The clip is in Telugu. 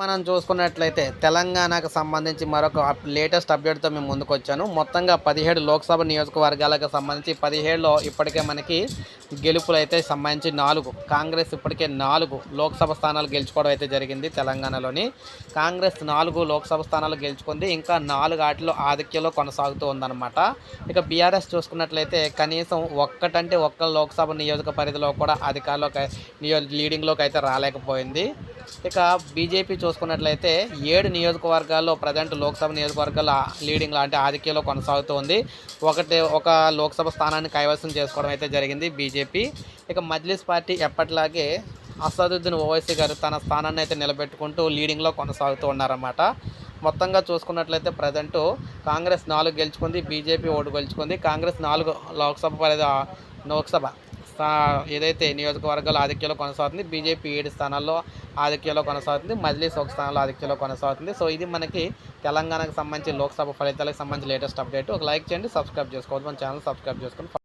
మనం చూసుకున్నట్లయితే తెలంగాణకు సంబంధించి మరొక లేటెస్ట్ అప్డేట్తో మేము ముందుకు వచ్చాను మొత్తంగా పదిహేడు లోక్సభ నియోజకవర్గాలకు సంబంధించి పదిహేడులో ఇప్పటికే మనకి గెలుపులు అయితే సంబంధించి నాలుగు. కాంగ్రెస్ ఇప్పటికే నాలుగు లోక్సభ స్థానాలు గెలుచుకోవడం అయితే జరిగింది తెలంగాణలోని. కాంగ్రెస్ నాలుగు లోక్సభ స్థానాలు గెలుచుకుంది. ఇంకా నాలుగు ఆటలు ఆధిక్యంలో కొనసాగుతూ ఉందన్నమాట. ఇక బీఆర్ఎస్ చూసుకున్నట్లయితే కనీసం ఒక్కటంటే ఒక్క లోక్సభ నియోజక పరిధిలో కూడా అధికారంలోకి నియో లీడింగ్లోకి అయితే రాలేకపోయింది. ఇక బీజేపీ చూసుకున్నట్లయితే ఏడు నియోజకవర్గాల్లో ప్రజెంట్ లోక్సభ నియోజకవర్గాల లీడింగ్ అంటే ఆధిక్యంలో కొనసాగుతోంది ఒకటి ఒక లోక్సభ స్థానాన్ని కైవసం చేసుకోవడం అయితే జరిగింది బీజేపీ. ఇక మజ్లిస్ పార్టీ ఎప్పటిలాగే అసదుద్దీన్ ఓవైసీ గారు తన స్థానాన్ని అయితే నిలబెట్టుకుంటూ లీడింగ్లో కొనసాగుతూ ఉన్నారన్నమాట. మొత్తంగా చూసుకున్నట్లయితే ప్రజెంట్ కాంగ్రెస్ నాలుగు గెలుచుకుంది బీజేపీ ఓటు గెలుచుకుంది. కాంగ్రెస్ నాలుగు లోక్సభ పరిధి లోక్సభ స్థా- ఏదైతే నియోజకవర్గాలు ఆధిక్యంలో కొనసాగుతుంది బీజేపీ ఏడు స్థానాల్లో ఆధిక్యంలో కొనసాగుతుంది మజ్లీస్ ఒక స్థానంలో ఆధిక్యంలో కొనసాగుతుంది. సో ఇది మనకి తెలంగాణకు సంబంధించి లోక్సభ ఫలితాలకు సంబంధించి లేటెస్ట్ అప్డేట్. ఒక లైక్ చేయండి సబ్స్క్రైబ్ చేసుకోవద్దు. మన ఛానల్ సబ్స్క్రైబ్ చేసుకోండి